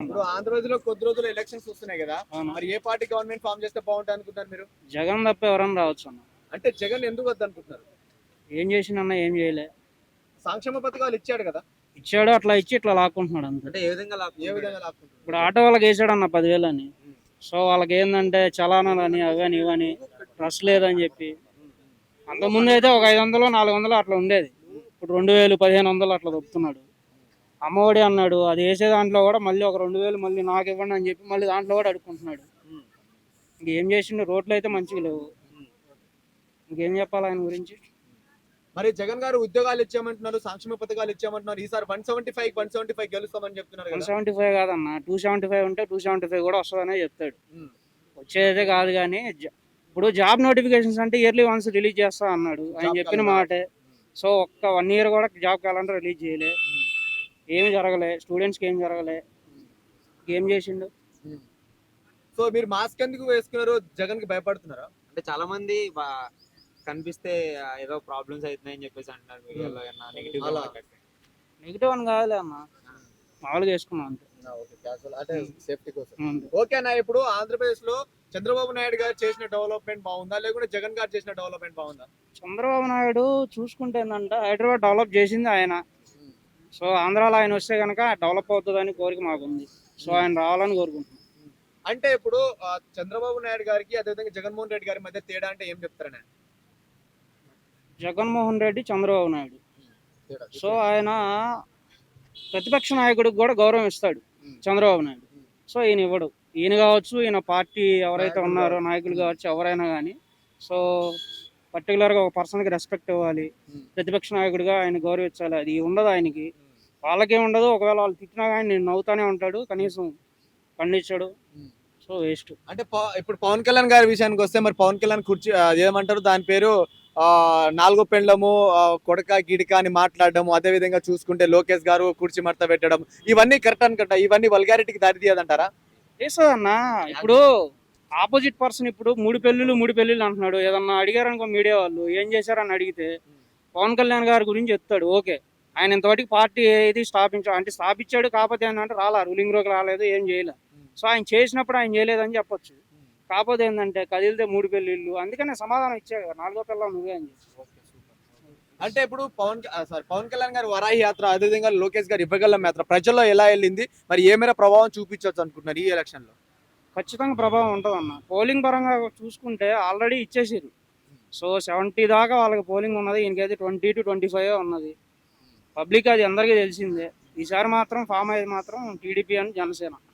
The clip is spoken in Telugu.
ఇప్పుడు ఆంధ్రప్రదేశ్లో కొద్ది రోజులు ఎలక్షన్స్ వస్తున్నాయి కదా. మరి ఏ పార్టీ గవర్నమెంట్ ఫామ్ చేస్తే బాగుంటుంది అనుకుంటున్నారు మీరు? జగన్ తప్ప ఎవరైనా రావచ్చు అన్న. అంటే జగన్ ఎందుకు వద్దు అనుకుంటున్నారు ఏం చేసినన్నా ఏం చేయలే. సంక్షేమ పథకాలు ఇచ్చాడు కదా. ఇచ్చాడు అట్లా ఇచ్చి ఇట్లా లాక్కుంటున్నాడు అంతే. అంటే ఏ విధంగా ఏ విధంగా ఇప్పుడు ఆటో వాళ్ళకి వేసాడు అన్న పదివేలు అని సో వాళ్ళకి ఏంటంటే చలానాలని అవని ఇవని ట్రస్ట్ లేదని చెప్పి. అంతకుముందు అయితే ఒక ఐదు వందలు నాలుగు వందలు అట్లా ఉండేది. ఇప్పుడు రెండు వేలు పదిహేను వందలు అట్లా దొప్పుతున్నాడు అమ్మఒడి అన్నాడు అది వేసే దాంట్లో కూడా మళ్ళీ ఒక రెండు వేలు మళ్ళీ నాకు ఇవ్వండి అని చెప్పి మళ్ళీ దాంట్లో కూడా అడుక్కుంటున్నాడు. ఇంకేం చేసిండు? రోడ్లు అయితే మంచిగా లేవు. ఇంకేం చెప్పాలి ఆయన గురించి? మరి జగన్ గారు ఉద్యోగాలు ఇచ్చామంటున్నారు సంక్షేమ పథకాలు ఇచ్చామంటున్నారు ఈసారి one seventy five one seventy five గెలుస్తామని చెప్తున్నారు వన్ సెవెంటీ ఫైవ్ కాదన్న టూ సెవెంటీ ఫైవ్ ఉంటే టూ సెవెంటీ ఫైవ్ కూడా వస్తుందనే చెప్తాడు. వచ్చేదే కాదు కానీ ఇప్పుడు జాబ్ నోటిఫికేషన్స్ అంటే ఇయర్లీ వన్స్ రిలీజ్ చేస్తా అన్నాడు. ఆయన చెప్పిన. మాటే. సో ఒక్క వన్ ఇయర్ కూడా జాబ్ క్యాలెండర్ రిలీజ్ చేయలే. ఏమి జరగలే స్టూడెంట్స్కి ఏం జరగలే ఏం చేసిండు? సో మీరు మాస్క్ ఎందుకు వేసుకున్నారు జగన్కి భయపడుతున్నారా? అంటే చాలా మంది బా- కనిపిస్తే ఏదో ప్రాబ్లమ్స్ అవుతున్నాయని చెప్పేసి అంటున్నారు మీడియాలో నెగిటివ్ అలా. నెగిటివ్ అని కాదులే అన్న మామూలుగా వేసుకున్నాం అంతే. అంటే సేఫ్టీ కోసం. అంతే. ఓకేనా ఇప్పుడు ఆంధ్రప్రదేశ్లో చంద్రబాబు నాయుడు గారు చేసిన డెవలప్మెంట్ బాగుందా? లేకుంటే జగన్ గారు చేసిన డెవలప్మెంట్ బాగుందా? చంద్రబాబు నాయుడు చూసుకుంటే ఏంటంటే హైదరాబాద్ డెవలప్ చేసింది ఆయన. సో ఆంధ్రాలో ఆయన వస్తే కనుక డెవలప్ అవుతుందని కోరిక మాకుంది. సో ఆయన రావాలని కోరుకుంటున్నాం. అంటే ఇప్పుడు చంద్రబాబు నాయుడు గారికి అదేవిధంగా జగన్మోహన్ రెడ్డి గారి మధ్య తేడా అంటే ఏం చెప్తారనే? జగన్మోహన్ రెడ్డి చంద్రబాబు నాయుడు. సో ఆయన ప్రతిపక్ష నాయకుడికి కూడా గౌరవం ఇస్తాడు చంద్రబాబు నాయుడు. సో ఈయన ఇవ్వడు ఈయన కావచ్చు ఈయన పార్టీ ఎవరైతే ఉన్నారో నాయకులు కావచ్చు ఎవరైనా కానీ సో పర్టికులర్గా ఒక పర్సన్కి రెస్పెక్ట్ ఇవ్వాలి. ప్రతిపక్ష నాయకుడిగా ఆయన గౌరవించాలి. అది ఉండదు ఆయనకి. వాళ్ళకేం ఉండదు. ఒకవేళ వాళ్ళు తిట్టినా కానీ నేను నవ్వుతానే ఉంటాడు. కనీసం ఖండించాడు సో వేస్ట్. అంటే ఇప్పుడు పవన్ కళ్యాణ్ గారి విషయానికి వస్తే మరి పవన్ కళ్యాణ్ కుర్చీ ఏమంటారు? దాని పేరు ఆ, నాలుగో పెండ్లము కొడక గిడిక అని మాట్లాడడం అదే విధంగా చూసుకుంటే లోకేష్ గారు కుర్చీ మడత పెట్టడం ఇవన్నీ కరెక్ట్ అనుకుంటా. ఇవన్నీ వల్గారిటీకి దారి తీయదంటారా? చేస్తుందన్నా ఇప్పుడు ఆపోజిట్ పర్సన్ ఇప్పుడు మూడు పెళ్ళిళ్ళు మూడు పెళ్ళిళ్ళు అంటున్నాడు. ఏదన్నా అడిగారనుకో మీడియా వాళ్ళు ఏం చేశారని అడిగితే పవన్ కళ్యాణ్ గారి గురించి చెప్తాడు. ఓకే. ఆయన ఇంతవరకు పార్టీ ఏది స్థాపించాడు అంటే స్థాపించాడు కాకపోతే ఏంటంటే రాలా రూలింగ్ రోకి రాలేదు ఏం చేయలే. సో ఆయన చేసినప్పుడు ఆయన చేయలేదని చెప్పొచ్చు. కాకపోతే ఏంటంటే కదిలితే మూడు పెళ్ళిళ్ళు అందుకనే సమాధానం ఇచ్చా కదా నాలుగో పిల్లలు నువ్వే అని చెప్పి. అంటే ఇప్పుడు పవన్ సారీ పవన్ కళ్యాణ్ గారి వరాహి యాత్ర అదేవిధంగా లోకేష్ గారి ఇవ్వగలం యాత్ర ప్రజల్లో ఎలా వెళ్ళింది? మరి ఏ మేర ప్రభావం చూపించవచ్చు అనుకుంటున్నారు ఈ ఎలక్షన్లో ఖచ్చితంగా ప్రభావం ఉంటుందన్న. పోలింగ్ పరంగా చూసుకుంటే ఆల్రెడీ ఇచ్చేసారు సో సెవెంటీ దాకా వాళ్ళకి పోలింగ్ ఉన్నది ఈయనకైతే ట్వంటీ టు ట్వంటీ ఫైవ్ ఉన్నది. పబ్లిక్ అది అందరికీ తెలిసిందే. ఈసారి మాత్రం ఫామ్ అయ్యేది మాత్రం టీడీపీ అని జనసేన.